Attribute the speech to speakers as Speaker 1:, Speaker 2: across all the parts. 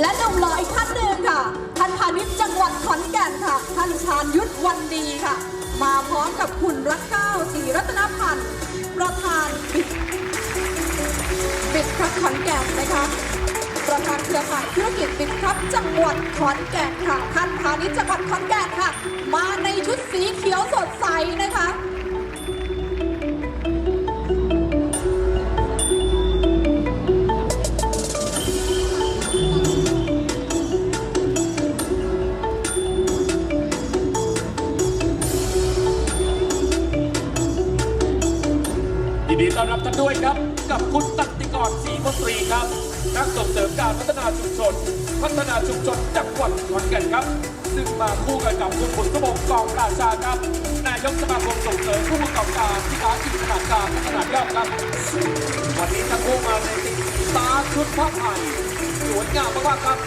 Speaker 1: และหนุ่มหล่ออีกท่านหนึ่งค่ะท่านพาณิชย์จังหวัดขอนแก่นค่ะ ท่านชาญยุทธวันดีค่ะ มาพร้อมกับคุณรักเก้าศรีรัตนพันธ์ประธานบิดบิดครับขอนแก่นนะคะประธานเครือข่ายธุรกิจบิดครับจังหวัดขอนแก่นค่ะ ท่านพาณิชย์จังหวัดขอนแก่นค่ะ มาในชุดสีเขียวสดใสนะคะ
Speaker 2: ดีต้อนรับท่านด้วยครับ กับคุณตัติกรศรีมนตรีครับ นักส่งเสริมการพัฒนาชุมชน พัฒนาชุมชนจังหวัดขอนแก่นครับ ซึ่งมาคู่กันกับคุณบุญกรบงกองราชาครับ นายกสมาคมส่งเสริมผู้ประกอบการที่ค้ากิจขนาดกางและขนาดย่อมครับ วันนี้ทั้งคู่มาในติตาชุดผ้าไทยสวยงามมากๆครับ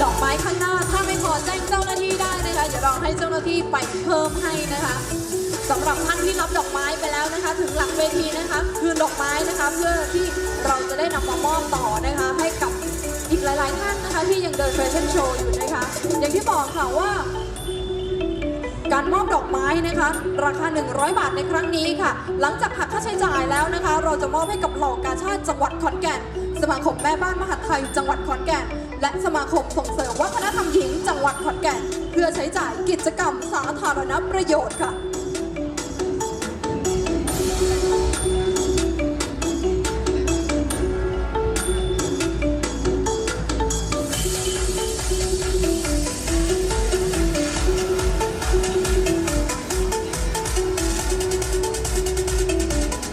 Speaker 1: ดอกไม้ข้างหน้าถ้าไม่พอแจ้งเจ้าหน้าที่ได้ เดี๋ยวเราให้เจ้าหน้าที่ไปเพิ่มให้นะคะสำหรับท่านที่รับดอกไม้ไปแล้วนะคะ ถึงหลังเวทีนะคะคืนดอกไม้นะคะ เพื่อที่เราจะได้นำมามอบต่อนะคะ ให้กับอีกหลาย ๆ ท่านนะคะ ที่ยังเดินแฟชั่นโชว์อยู่นะคะ อย่างที่บอกค่ะว่า การมอบดอกไม้นะคะ ราคา 100 บาทในครั้งนี้ค่ะ หลังจากหักค่าใช้จ่ายแล้วนะคะ เราจะมอบให้กับเหล่ากาชาติจังหวัดขอนแก่น สมาคมแม่บ้านมหาดไทยจังหวัดขอนแก่น และสมาคมส่งเสริมวัฒนธรรมหญิงจังหวัดขอนแก่น เพื่อใช้จ่ายกิจกรรมสาธารณประโยชน์ค่ะ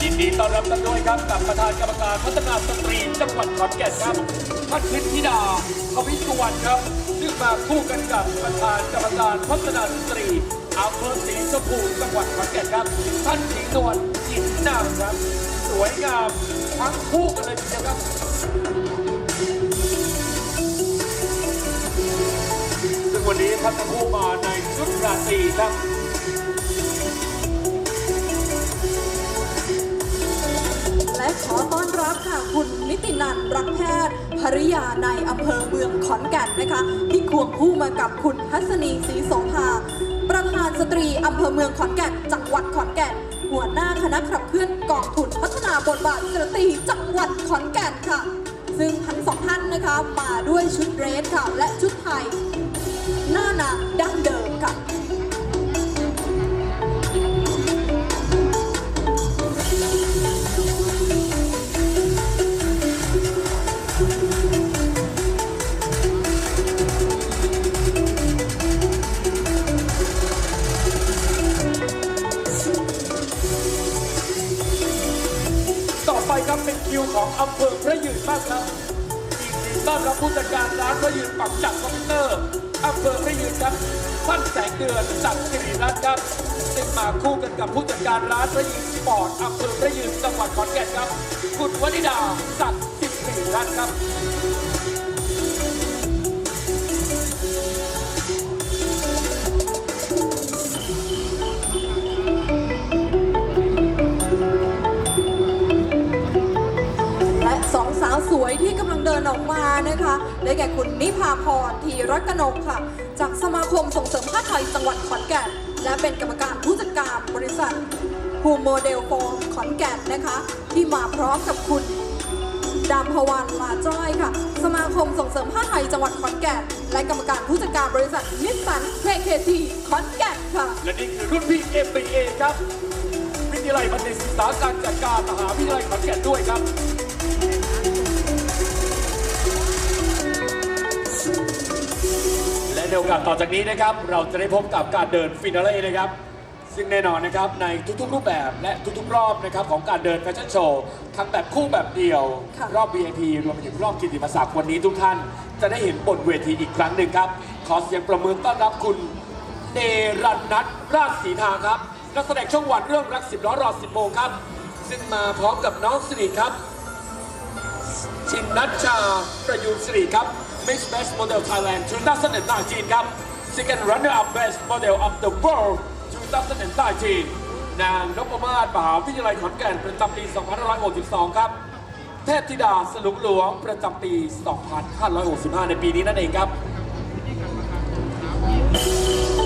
Speaker 2: ยินดีต้อนรับท่านด้วยครับกับประธานกรรมการพัฒนาสตรีจังหวัดขอนแก่นครับ ท่านพิธิดาทวิสุวรรณครับ ซึ่งมาคู่กันกับประธานกรรมการพัฒนาสตรีอำเภอศรีชมพูจังหวัดขอนแก่นครับ ท่านหญิงนวลจินนามครับ สวยงามทั้งคู่กันเลยทีเดียวครับซึ่งวันนี้ท่านทั้งคู่มาในชุดราตรีครับ
Speaker 1: ขอต้อนรับค่ะคุณนิตินันท์รักแพทย์ภริยาในอำเภอเมืองขอนแก่นนะคะ ที่ควงคู่มากับคุณทัศนีศรีโสภาประธานสตรีอำเภอเมืองขอนแก่นจังหวัดขอนแก่น หัวหน้าคณะขับเคลื่อนกองทุนพัฒนาบทบาทสตรีจังหวัดขอนแก่นค่ะ ซึ่งทั้งสองท่านนะคะมาด้วยชุดเดรสค่ะและชุดไทย หน้าหนาดั้งเดิม
Speaker 2: วของอำเภอพระยืนบ้างครับยินดีต้อนรับผู้จัดการร้านพระยืนปักจักรคอมพิวเตอร์อำเภอพระยืนครับท่านแสงเดือนสักดิ์สิริรัตน์ครับตึงมาคู่กันกับผู้จัดการร้านพระยืนสปอร์ตอำเภอพระยืนจังหวัดขอนแก่นครับ คุณวนิดาสักดิ์สิริรัตน์ครับ
Speaker 1: ที่กำลังเดินออกมานะคะ ได้แก่คุณนิพาพรธีรักนกค่ะ จากสมาคมส่งเสริมผ้าไทยจังหวัดขอนแก่น และเป็นกรรมการผู้จัดการบริษัทภูมโมเดลโฟมขอนแก่นนะคะ ที่มาพร้อมกับคุณดามพวันลาจ้อยค่ะ สมาคมส่งเสริมผ้าไทยจังหวัดขอนแก่น และกรรมการผู้จัดการบริษัทนิสสันเคเคทีขอนแก่นค่ะ
Speaker 2: และนี่คือรุ่นพี่ MBA ครับ วิทยาลัยบัณฑิตศึกษาการจัดการมหาวิทยาลัยขอนแก่นด้วยครับ ในโอกาสต่อจากนี้นะครับ เราจะได้พบกับการเดินฟินาเล่นะครับ ซึ่งแน่นอนนะครับในทุกๆรูปแบบและทุกๆ รอบนะครับของการเดินแฟชั่นโชว์ทั้งแบบคู่แบบเดียว
Speaker 1: ค่ะ
Speaker 2: รอบ VIP รวมไปถึงรอบกิตติมศักดิ์วันนี้ทุกท่าน จะได้เห็นบนเวทีอีกครั้งหนึ่งครับ ขอเสียงประมือต้อนรับคุณเนรันนัทราชศรีทาครับนักแสดงช่องวันเรื่องรักสิบล้อรอสิบโมงครับ ซึ่งมาพร้อมกับน้องสิริครับ ชินนัชชาประยูนสิริครับ Miss Best Model Thailand 2019 ครับ Second Runner Up Best Model of the World 2019 นางนพมาศมหาวิทยาลัยขอนแก่นประจำปี2562 ครับ เทพธิดาสลุงหลวงประจำปี 2565 ในปีนี้นั่นเองครับ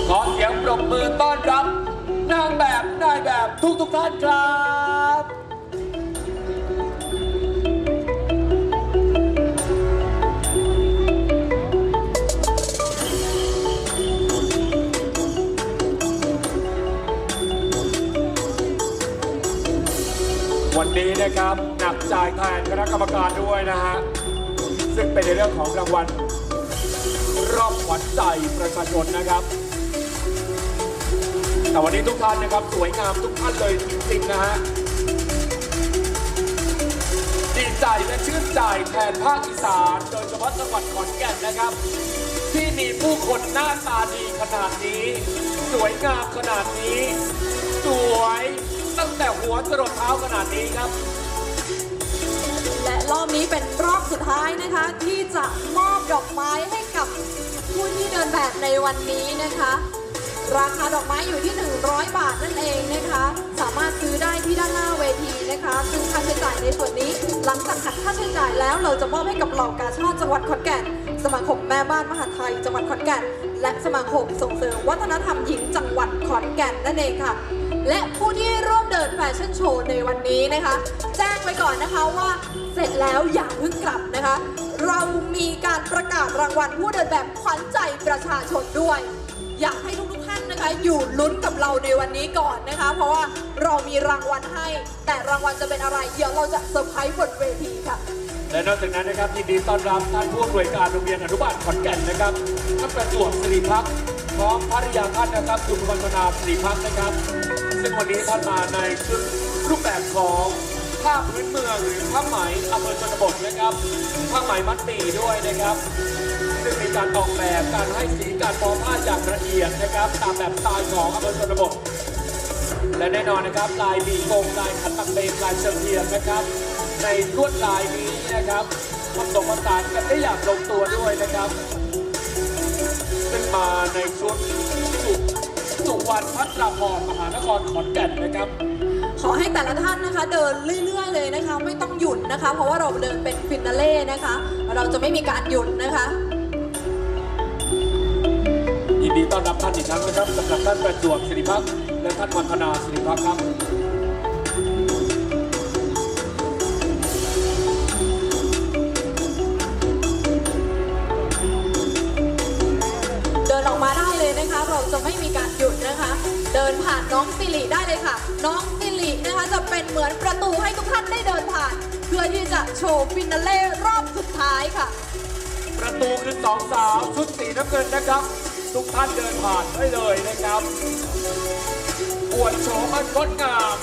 Speaker 2: ขอเสียงปรบมือต้อนรับ นางแบบนายแบบทุกทุกท่านครับ นะครับหนักจ่ายแทนคณะกรรมการด้วยนะฮะซึ่งเป็นในเรื่องของรางวัลรอบขวัญใจประชาชนนะครับ แต่วันนี้ทุกท่านนะครับสวยงามทุกท่านเลยจริงๆนะฮะดีใจและชื่นใจแทนภาคอีสานโดยเฉพาะจังหวัดขอนแก่นนะครับ ที่มีผู้คนหน้าตาดีขนาดนี้ สวยงามขนาดนี้ สวย แต่หัวจรดเท้าขนาดนี้ครับ
Speaker 1: และรอบนี้เป็นรอบสุดท้ายนะคะ ที่จะมอบดอกไม้ให้กับผู้ที่เดินแบบในวันนี้นะคะ ราคาดอกไม้อยู่ที่ 100 บาทนั่นเองนะคะ สามารถซื้อได้ที่ด้านหน้าเวทีนะคะซึ่งค่าใช้จ่ายในส่วนนี้ หลังจากหักค่าใช้จ่ายแล้วเราจะมอบให้กับเหล่ากาชาติจังหวัดขอนแก่น สมาคมแม่บ้านมหาไทยจังหวัดขอนแก่น และสมาคมส่งเสริมวัฒนธรรมหญิงจังหวัดขอนแก่นนั่นเองค่ะ และผู้ที่ร่วมเดินแฟชั่นโชว์ในวันนี้นะคะ แจ้งไว้ก่อนนะคะว่าเสร็จแล้วอย่าเพิ่งกลับนะคะ เรามีการประกาศรางวัลผู้เดินแบบขวัญใจประชาชนด้วย อยากให้ทุกๆท่านนะคะ อยู่ลุ้นกับเราในวันนี้ก่อนนะคะ เพราะว่าเรามีรางวัลให้ แต่รางวัลจะเป็นอะไร เดี๋ยวเราจะเซอร์ไพรส์บนเวทีค่ะ
Speaker 2: และนอกจากนั้นนะครับยินดีต้อนรับท่านผู้อำนวยการโรงเรียนอนุบาลขอนแก่นนะครับท่านประจวบสิริพักษ์พร้อมภริยาท่านนะครับคุณวันธนาสิริพักษ์นะครับ ซึ่งวันนี้ท่านมาในชุดรูปแบบของผ้าพื้นเมืองหรือผ้าไหมอำเภอชนบทนะครับผ้าไหมมัดหมี่ด้วยนะครับ ซึ่งมีการออกแบบการให้สีการทอผ้าอย่างละเอียดนะครับ ตามแบบสไตล์ของอำเภอชนบท และแน่นอนนะครับลายบีโกงลายขันตักเบงลายเชิงเทียนนะครับ ในลวดลายนี้ นะครับผสมผสานกันได้อย่างลงตัวด้วยนะครับ ซึ่งมาในชุดสุสุวรรณพัฒนาพรมหานครขอนแก่นนะครับ
Speaker 1: ขอให้แต่ละท่านนะคะ เดินเรื่อยๆเลยนะคะ ไม่ต้องหยุดนะคะ เพราะว่าเราเดินเป็นฟินาเล่นะคะ เราจะไม่มีการหยุดนะคะ
Speaker 2: ยินดีต้อนรับท่านอีกครั้งนะครับสำหรับท่านประจวบสิริพักษ์และท่านวันธนาสิริพักษ์ครับ
Speaker 1: มีการหยุดนะคะ เดินผ่านน้องสิริได้เลยค่ะ น้องสิรินะคะจะเป็นเหมือนประตูให้ทุกท่านได้เดินผ่าน เพื่อที่จะโชว์ฟินาเล่รอบสุดท้ายค่ะ
Speaker 2: ประตูคือสองสาวชุดสีน้ำเงินนะครับ ทุกท่านเดินผ่านได้เลยนะครับอวดโฉมอันงดงาม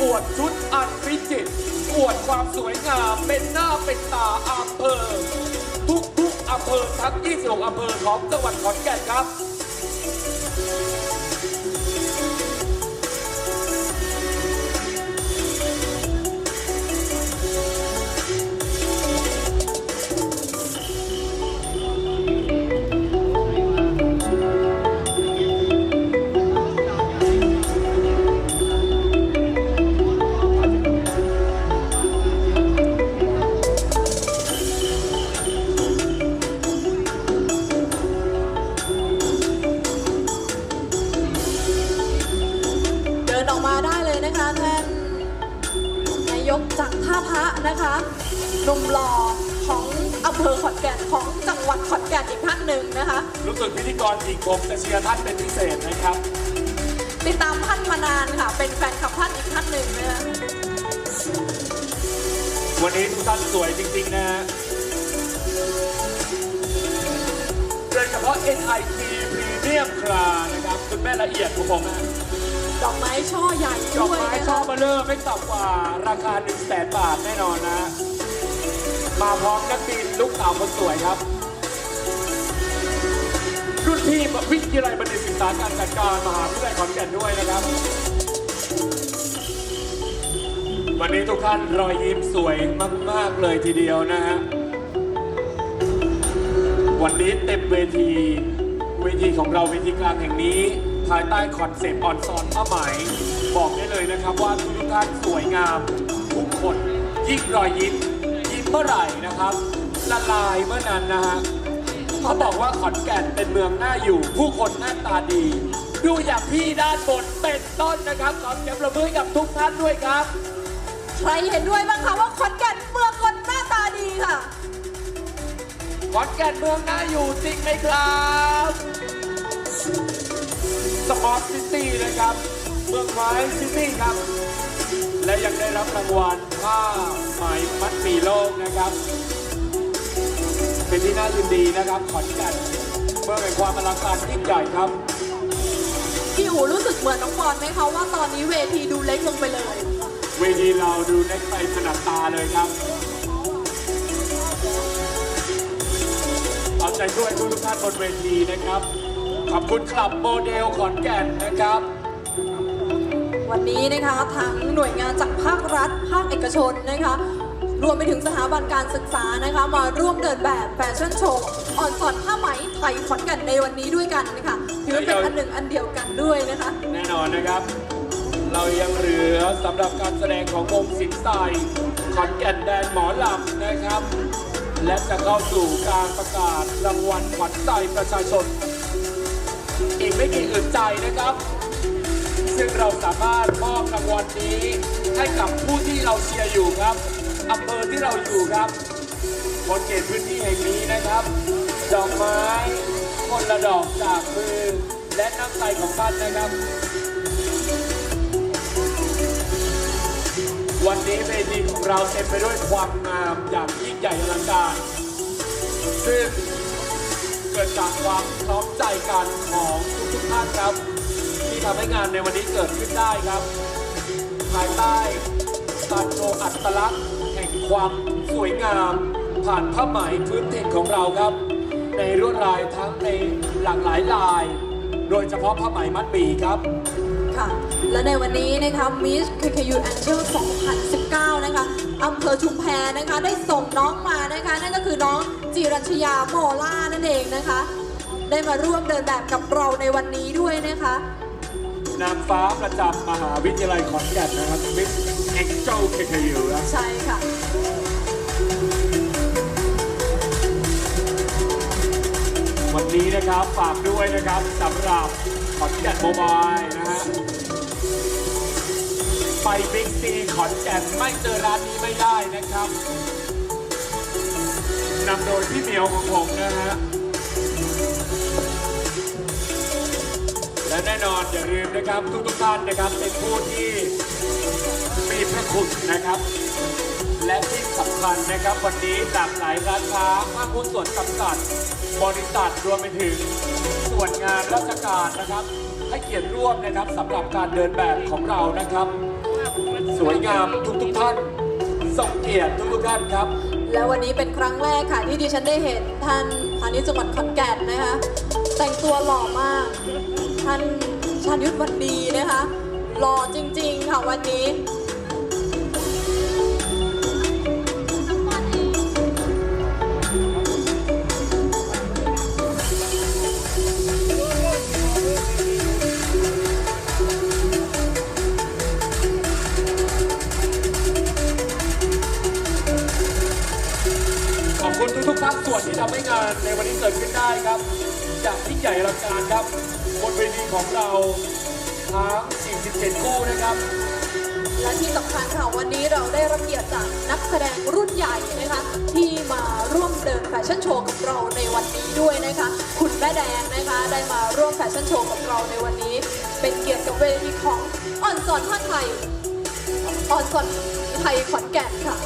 Speaker 2: อวดชุดอันวิจิตรอวดความสวยงามเป็นหน้าเป็นตาอำเภอ ทุกๆอำเภอทั้ง 26อำเภอของจังหวัดขอนแก่นครับ
Speaker 1: เ NIT
Speaker 2: Premium ครานะครับคุณแม่ละเอียดของผมนะ
Speaker 1: ดอกไม้ช่อใหญ่
Speaker 2: ดอก
Speaker 1: ด้วย
Speaker 2: ไม้
Speaker 1: นะ
Speaker 2: ช่อ
Speaker 1: คะ
Speaker 2: เบลเลอร์ไม่ต่ำกว่าราคา 1 0 0 0 0แบาทแน่นอนนะ มาพร้อมนักบินลูกสาวคนสวยครับ รุ่นพี่วิทยาลัยบัณฑิตศึกษาการจัดการมหาวิทยาลัยขอนแก่นด้วยนะครับ วันนี้ทุกท่านรอยยิ้มสวยมาก ๆ เลยทีเดียวนะฮะ วันนี้เต็มเวที เวทีของเราเวทีกลางแห่งนี้ ภายใต้คอนเซปต์ออนซอนผ้าไหม บอกได้เลยนะครับว่าทุกท่านสวยงามทุกคนยิ่งรอยยิ้มยิ้มเมื่อไหร่นะครับ ละลายเมื่อนั้นนะฮะเขาบอกว่าขอนแก่นเป็นเมืองน่าอยู่ ผู้คนหน้าตาดี ดูอย่างพี่ด้านบนเป็นต้นนะครับขอเสียงประมือกับทุกท่านด้วยครับ
Speaker 1: ใครเห็นด้วยบ้างคะว่าขอนแก่นเมืองคนหน้าตาดีค่ะ
Speaker 2: ขอนแก่นเมืองน่าอยู่จริงไหมครับสปอร์ตซิตี้นะครับ เมืองไม้ซิตี้ครับ และยังได้รับรางวัลผ้าไหมมัดหมีโลกนะครับ เป็นที่น่ายินดีนะครับขอนแก่นเมืองแห่งความอลังการยิ่งใหญ่ครับ
Speaker 1: พี่อูรู้สึกเหมือนน้องปอนไหมคะว่าตอนนี้เวทีดูเล็กลงไปเลย
Speaker 2: เวทีเราดูเล็กไปถนัดตาเลยครับ ใจช่วยทุกท่านบนเวทีนะครับ ขอบคุณคลับโมเดลขอนแก่นนะครับ
Speaker 1: วันนี้นะคะทั้งหน่วยงานจากภาครัฐ ภาคเอกชนนะคะ รวมไปถึงสถาบันการศึกษานะคะ มาร่วมเดินแบบแฟชั่นโชว์อ่อนสอนผ้าไหมไทยขอนแก่นในวันนี้ด้วยกันนะคะถือเป็นอันหนึ่งอันเดียวกันด้วยนะคะ
Speaker 2: แน่นอนนะครับ เรายังเหลือสำหรับการแสดงของวงสิงห์ใสขอนแก่นแดนหมอลำนะครับ และจะเข้าสู่การประกาศรางวัลขวัญใจประชาชน อีกไม่กี่อื่นใจนะครับ ซึ่งเราสามารถมอบรางวัลนี้ ให้กับผู้ที่เราเชียร์อยู่ครับอำเภอที่เราอยู่ครับบนเขตพื้นที่แห่งนี้นะครับ ดอกไม้คนละดอกจากมือและน้ำใจของท่านนะครับ วันนี้เวทีของเราเต็มไปด้วยความงามอย่างยิ่งใหญ่อลังการ ซึ่งเกิดจากความพร้อมใจกันของทุกๆท่านครับ ที่ทำให้งานในวันนี้เกิดขึ้นได้ครับภายใต้การโชว์อัตลักษณ์แห่งความสวยงาม ผ่านผ้าไหมพื้นถิ่นของเราครับ ในลวดลายทั้งในหลากหลายลาย โดยเฉพาะผ้าไหมมัดหมีครับ
Speaker 1: ค่ะ และในวันนี้นะคะ Miss KKU Angel 2019 นะคะอำเภอชุมแพนะคะ ได้ส่งน้องมานะคะ นั่นก็คือน้องจิรัชยาโมล่านั่นเองนะคะ ได้มาร่วมเดินแบบกับเราในวันนี้ด้วยนะคะ
Speaker 2: นางฟ้าประจำมหาวิทยาลัยขอนแก่นนะครับมิสเอ็กเจ้าเคเคยูครับ
Speaker 1: ใช่ค่ะ
Speaker 2: วันนี้นะครับฝากด้วยนะครับสำหรับขอนแก่นโมบายนะฮะไป บิ๊กซีขอนแก่นไม่เจอร้านนี้ไม่ได้นะครับนำโดยพี่เหมียวของผมนะฮะ และแน่นอนอย่าลืมนะครับทุกทุกท่านนะครับเป็นผู้ที่มีพระคุณนะครับ และที่สำคัญนะครับวันนี้หลากหลายร้านค้าห้างหุ้นส่วนจำกัด บริษัทรวมไปถึงส่วนงานราชการนะครับให้เกียรติร่วมนะครับสำหรับการเดินแบบของเรานะครับ สวยงามทุกทุกท่านส่งเกียรติทุกทุกท่านครับ
Speaker 1: และวันนี้เป็นครั้งแรกค่ะ ที่ดิฉันได้เห็นท่านพานิชย์จังหวัดขอนแก่นนะคะ แต่งตัวหล่อมาก ท่านชาญยุทธวันดีนะคะ หล่อจริง ๆ ค่ะวันนี้
Speaker 2: ส่วนที่ทำให้งานในวันนี้เกิดขึ้นได้ครับอย่างยิ่ใหญ่อลังการครับบนเวทีของเราทั้ง 47 คู่นะครับ
Speaker 1: และที่สำคัญค่ะวันนี้เราได้รับเกียรติจากนักแสดงรุ่นใหญ่นะคะที่มาร่วมเดินแฟชั่นโชว์กับเราในวันนี้ด้วยนะคะ คุณแม่แดงนะคะได้มาร่วมแฟชั่นโชว์กับเราในวันนี้ เป็นเกียรติกับเวทีของอ่อนสอนผ้าไทยอ่อนสอนไทยขอนแก่นค่ะ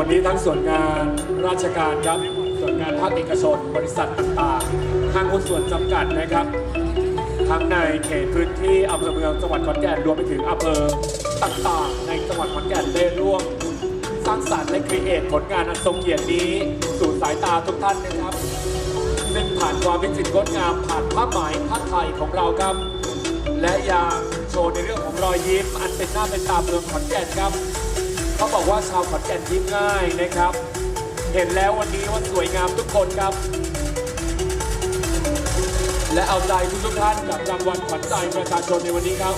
Speaker 2: วันนี้ทั้งส่วนงานราชการครับส่วนงานภาคเอกชน บริษัทต่างๆห้างหุ้นส่วนจำกัดนะครับ ทั้งในเขตพื้นที่อำเภอเมืองจังหวัดขอนแก่นรวมไปถึงอำเภอต่างๆ ในจังหวัดขอนแก่นได้ร่วมสร้างสรรค์และครีเอทผลงานอันทรงเกียรตินี้สู่สายตาทุกท่านนะครับซึ่งผ่านความเป็นสิทธิ์งดงามผ่านผ้าไหมผ้าไทยของเราครับ และยังโชว์ในเรื่องของรอยยิ้มอันเป็นหน้าเป็นตาเมืองขอนแก่นครับ เขาบอกว่าชาวขอนแก่นยิ้มง่ายนะครับ เห็นแล้ววันนี้ว่าสวยงามทุกคนครับ และเอาใจทุกๆท่านกับรางวัลขวัญใจประชาชนในวันนี้ครับ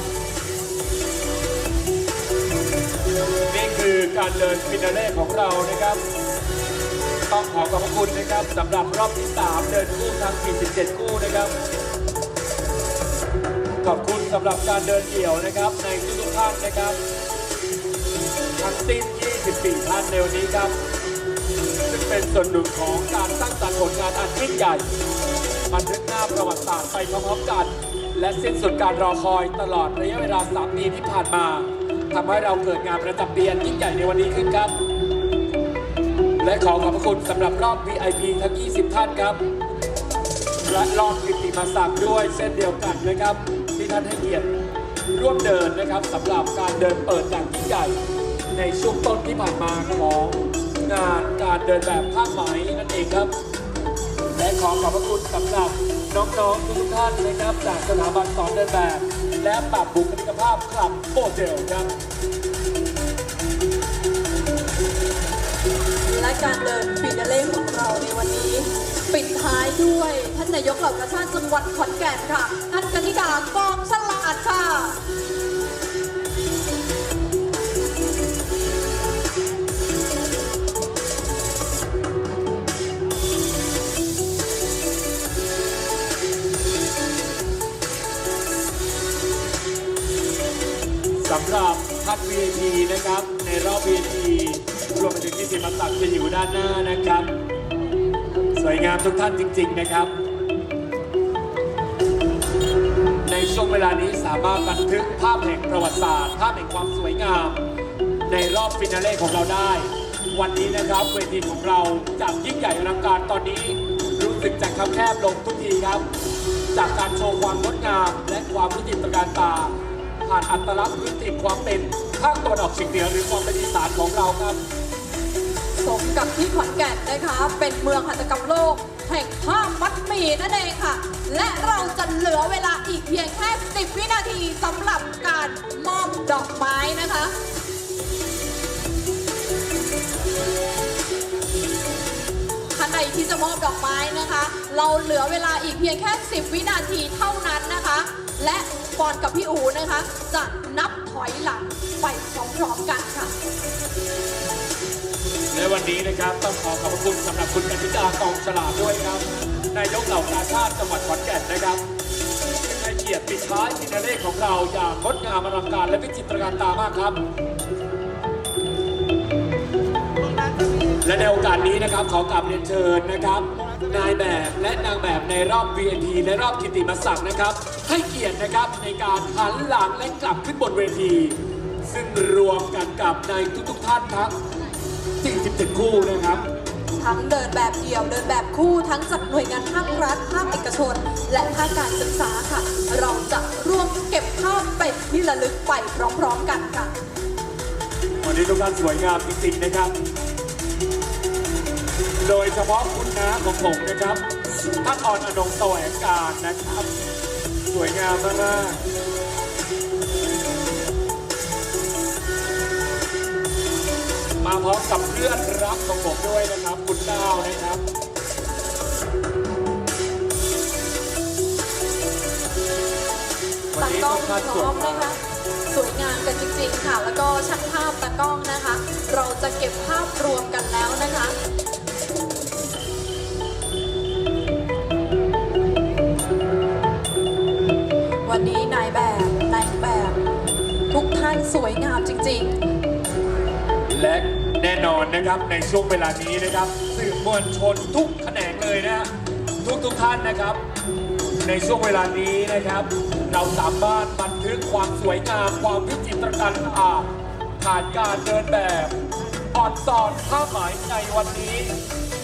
Speaker 2: นี่คือการเดินฟินาเล่ของเรานะครับ ต้องขอขอบพระคุณนะครับสำหรับรอบที่ 3 เดินคู่ทั้ง 47 คู่นะครับขอบคุณสำหรับการเดินเดี่ยวนะครับในทุกๆท่านนะครับ ทั้งสิ้น 24 ท่านในวันนี้ครับ ซึ่งเป็นส่วนหนึ่งของการสร้างสรรค์ผลงานอันยิ่งใหญ่บันทึกหน้าประวัติศาสตร์ไปพร้อมๆกัน และสิ้นสุดการรอคอยตลอดระยะเวลา 3 ปีที่ผ่านมาทำให้เราเกิดงานประจำปีอันยิ่งใหญ่ในวันนี้ขึ้นครับ และขอขอบพระคุณสำหรับรอบ VIP ทั้ง 20 ท่านครับ และรอบกิตติมศักดิ์ด้วยเส้นเดียวกันนะครับ ที่ท่านให้เกียรติร่วมเดินนะครับสำหรับการเดินเปิดอย่างยิ่งใหญ่ ในช่วงต้นที่ผ่านมาของงานการเดินแบบผ้าไหมนั่นเองครับ และขอขอบพระคุณสำหรับน้องๆทุกท่านนะครับ จากสถาบันสอนเดินแบบ และปรับบุคลิกภาพคลับโมเดลครับ
Speaker 1: และการเดินฟินาเล่ของเราในวันนี้ ปิดท้ายด้วยท่านนายกเหล่ากาชาติจังหวัดขอนแก่นค่ะท่านกนิกากองฉลาดค่ะำ
Speaker 2: หรับท่าน VIP นะครับ ในรอบ VIP รวมไปถึงที่สิมาศักจะอยู่ด้านหน้านะครับ สวยงามทุกท่านจริง ๆ นะครับ ในช่วงเวลานี้สามารถบันทึกภาพแห่งประวัติศาสตร์ ภาพแห่งความสวยงาม ในรอบฟินาเล่ของเราได้ วันนี้นะครับเวทีของเราจากยิ่งใหญ่อลังการตอนนี้รู้สึกจะคับแคบลงทุกทีครับ จากการโชว์ความงดงามและความวิจิตรการตา ผ่านอัตลักษณ์พื้นถิ่นความเป็นภาคตะวันออกเฉียงเหนือหรือความเป็นอีสานของเราครับ
Speaker 1: สมกับที่ขอนแก่นนะคะ เป็นเมืองหัตถกรรมโลก แห่งผ้ามัดหมี่นั่นเองค่ะ และเราจะเหลือเวลาอีกเพียงแค่ 10 วินาทีสำหรับการมอบดอกไม้นะคะ ท่านใดที่จะมอบดอกไม้นะคะ เราเหลือเวลาอีกเพียงแค่ 10 วินาทีเท่านั้นนะคะ และปอนกับพี่อูนะคะ จะนับถอยหลังไปพร้อมๆกันค่ะ
Speaker 2: ในวันนี้นะครับต้องขอขอบพระคุณสำหรับคุณกนิกากองฉลาดด้วยครับนายกเหล่ากาชาติจังหวัดขอนแก่นนะครับซึ่งให้เกียรติปิดท้ายฟินาเล่ของเราอย่างงดงามอลังการและวิจิตรการตามากครับและในโอกาสนี้นะครับขอกราบเรีย นเชิญนะครับ นายแบบและนางแบบในรอบ VIP ในรอบกิตติมศักดิ์นะครับ ให้เกียรตินะครับในการหันหลังและกลับขึ้นบนเวที ซึ่งรวมกันกับในทุกๆท่านทั้ง 47 คู่นะครับ
Speaker 1: ทั้งเดินแบบเดี่ยวเดินแบบคู่ทั้งจากหน่วยงานภาครัฐภาคเอกชน และภาคการศึกษาค่ะ เราจะร่วมเก็บภาพเป็นที่ระลึกไปพร้อมๆกันค่ะ
Speaker 2: วันนี้ทุกท่านสวยงามจริงๆนะครับ โดยเฉพาะคุณน้าของผมนะครับท่านอ่อนอนงแสวงการนะครับ สวยงามมากๆมาพร้อมกับเพื่อนรักของผมด้วยนะครับ คุณดาวนะครับ
Speaker 1: ตากล้องพร้อมนะคะสวยงามกันจริงๆค่ะ แล้วก็ช่างภาพตากล้องนะคะ เราจะเก็บภาพรวมกันแล้วนะคะ วยงามจริง ๆ
Speaker 2: และแน่นอนนะครับในช่วงเวลานี้นะครับสื่อมวลชนทุกแขนงเลยนะทุกทุกๆท่านนะครับ ในช่วงเวลานี้นะครับ เราสามารถบันทึกความสวยงามความวิจิตรการตาผ่านการเดินแบบอ่อนสอนผ้าไหมในวันนี้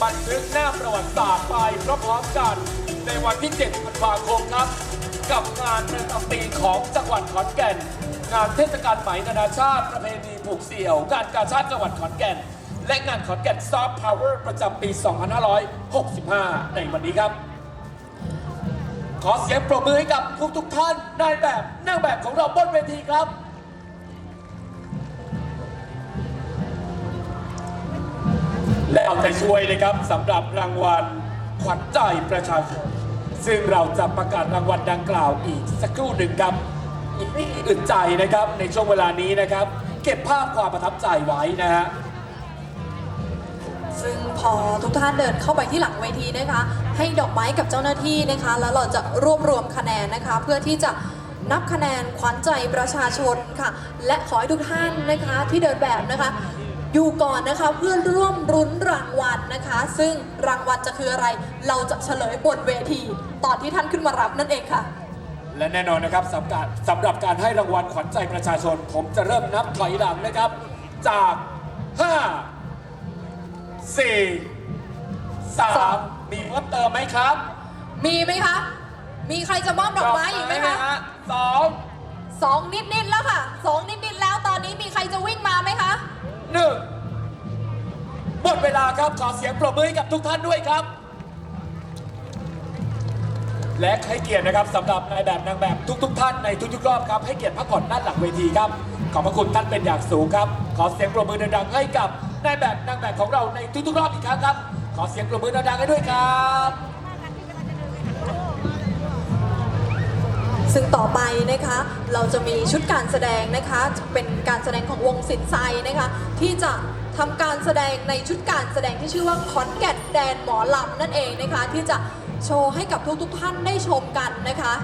Speaker 2: บันทึกหน้าประวัติศาสตร์ไปพร้อมๆกันในวันที่7ธันวาคมครับ กับงานประจำปีของจังหวัดขอนแก่น งานเทศกาลไหมนานาชาติประเพณีผูกเสี่ยวงานกาชาติจังหวัดขอนแก่น และงานขอนแก่นซอฟต์พาวเวอร์ประจำปี 2565 ในวันนี้ครับ ขอเสียงปรบมือให้กับทุกๆท่านนายแบบนางแบบของเราบนเวทีครับและเอาใจช่วยนะครับสำหรับรางวัลขวัญใจประชาชน ซึ่งเราจะประกาศรางวัลดังกล่าวอีกสักครู่หนึ่งครับ อีกไม่อึดใจนะครับในช่วงเวลานี้นะครับ เก็บภาพความประทับใจไว้นะฮะ
Speaker 1: ซึ่งพอทุกท่านเดินเข้าไปที่หลังเวทีนะคะ ให้ดอกไม้กับเจ้าหน้าที่นะคะ แล้วเราจะรวบรวมคะแนนนะคะ เพื่อที่จะนับคะแนนขวัญใจประชาชนค่ะ และขอให้ทุกท่านนะคะที่เดินแบบนะคะ อยู่ก่อนนะคะเพื่อร่วมรุ้นรางวัลนะคะ ซึ่งรางวัลจะคืออะไร เราจะเฉลยบนเวที ตอนที่ท่านขึ้นมารับนั่นเองค่ะ
Speaker 2: และแน่นอนนะครับสำหรับสำหรับการให้รางวัลขวัญใจประชาชน ผมจะเริ่มนับถอยหลังนะครับ จาก 5 4 3 มีเพิ่มเติมไหมครับ
Speaker 1: มีไหมคะ มีใครจะมอบดอกไม้อีกไหมคะ
Speaker 2: สอง
Speaker 1: สองนิดๆแล้วค่ะสองนิดๆแล้วตอนนี้มีใครจะวิ่งมาไหมคะ
Speaker 2: หนึ่งหมดเวลาครับขอเสียงปรบมือให้กับทุกท่านด้วยครับ และให้เกียรตินะครับสำหรับนายแบบนางแบบทุก ๆ ท่านในทุกๆรอบครับให้เกียรติพักผ่อนด้านหลังเวทีครับ ขอบพระคุณท่านเป็นอย่างสูงครับ ขอเสียงปรบมือดังๆให้กับนายแบบนางแบบของเราในทุกๆรอบอีกครั้งครับ ขอเสียงปรบมือดังๆให้ด้วยครับ
Speaker 1: ซึ่งต่อไปนะคะเราจะมีชุดการแสดงนะคะเป็นการแสดงของวงสินไซนะคะที่จะทำการแสดงในชุดการแสดงที่ชื่อว่าคอนแกตแดนหมอลำนั่นเองนะคะที่จะ โชว์ให้กับทุกๆท่านได้ชมกันนะคะ